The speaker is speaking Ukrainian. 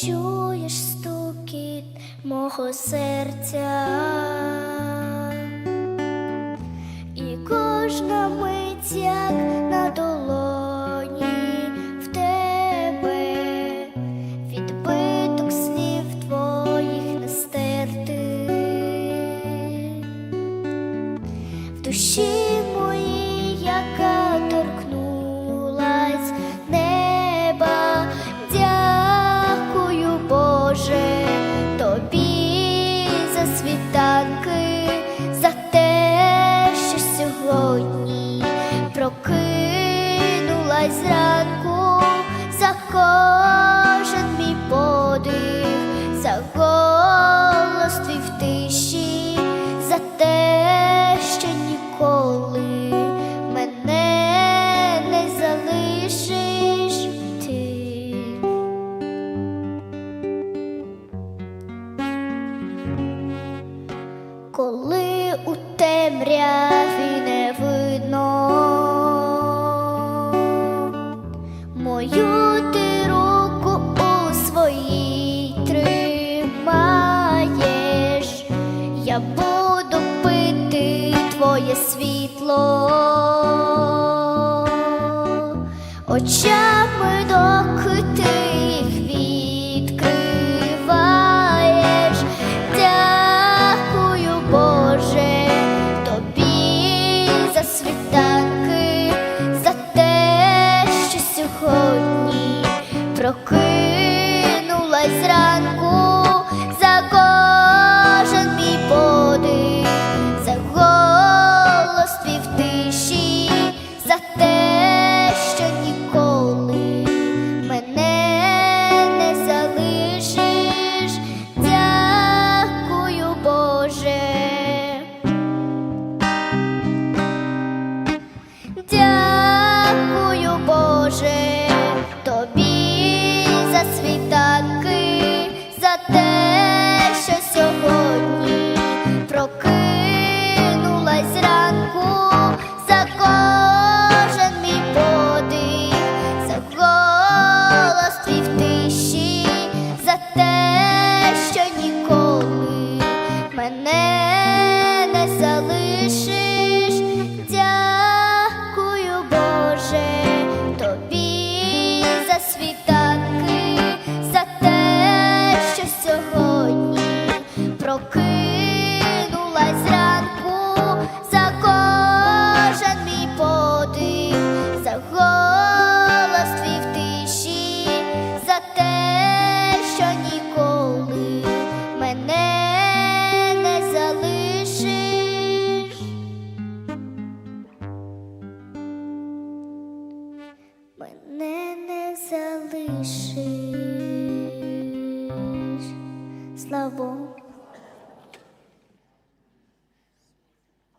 чуєш стукіт мого серця, і кожна мить як на долоні в тебе, відбиток слів твоїх не стерти в душі. Кожен мій подих, за голос твій в тиші, за те, що ніколи мене не залишиш ти. Коли у темряві твоє світло очами, доки ти їх відкриваєш. Дякую, Боже, тобі за за те, що сьогодні прокинулась мене не залишиш, мене не залишиш, слава Богу.